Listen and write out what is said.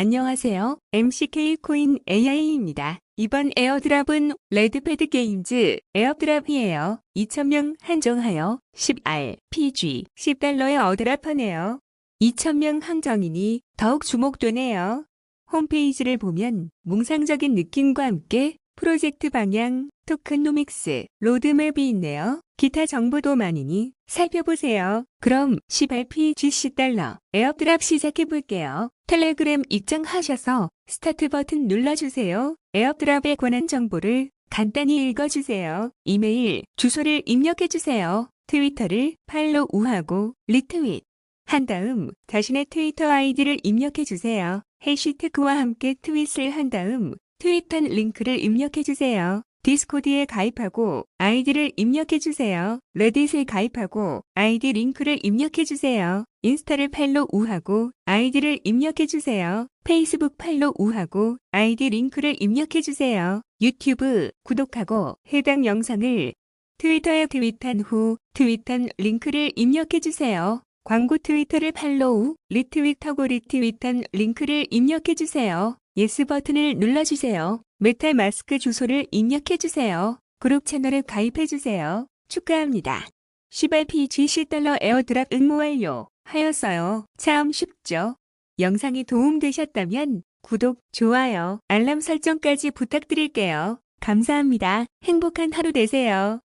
안녕하세요. MCK 코인 AI입니다. 이번 에어드랍은 레드패드 게임즈 에어드랍이에요. 2,000명 한정하여 10R, PG, 10달러에 어드랍하네요. 2,000명 한정이니 더욱 주목되네요. 홈페이지를 보면 몽상적인 느낌과 함께 프로젝트 방향, 토큰노믹스, 로드맵이 있네요. 기타 정보도 많으니 살펴보세요. 그럼 10RPGC 달러 에어드랍 시작해 볼게요. 텔레그램 입장하셔서 스타트 버튼 눌러주세요. 에어드랍에 관한 정보를 간단히 읽어주세요. 이메일, 주소를 입력해주세요. 트위터를 팔로우하고 리트윗. 한 다음 자신의 트위터 아이디를 입력해주세요. 해시태그와 함께 트윗을 한 다음 트윗한 링크를 입력해주세요. 디스코드에 가입하고 아이디를 입력해주세요. 레딧에 가입하고 아이디 링크를 입력해주세요. 인스타를 팔로 우하고 아이디를 입력해주세요. 페이스북 팔로 우하고 아이디 링크를 입력해주세요. 유튜브 구독하고 해당 영상을 트위터에 트윗한 후 트윗한 링크를 입력해주세요. 광고 트위터를 팔로우, 리트윗하고 리트윗한 링크를 입력해주세요. 예스 버튼을 눌러주세요. 메탈 마스크 주소를 입력해주세요. 그룹 채널에 가입해주세요. 축하합니다. 10RPGC 달러 에어드랍 응모 완료 하였어요. 참 쉽죠? 영상이 도움되셨다면 구독, 좋아요, 알람 설정까지 부탁드릴게요. 감사합니다. 행복한 하루 되세요.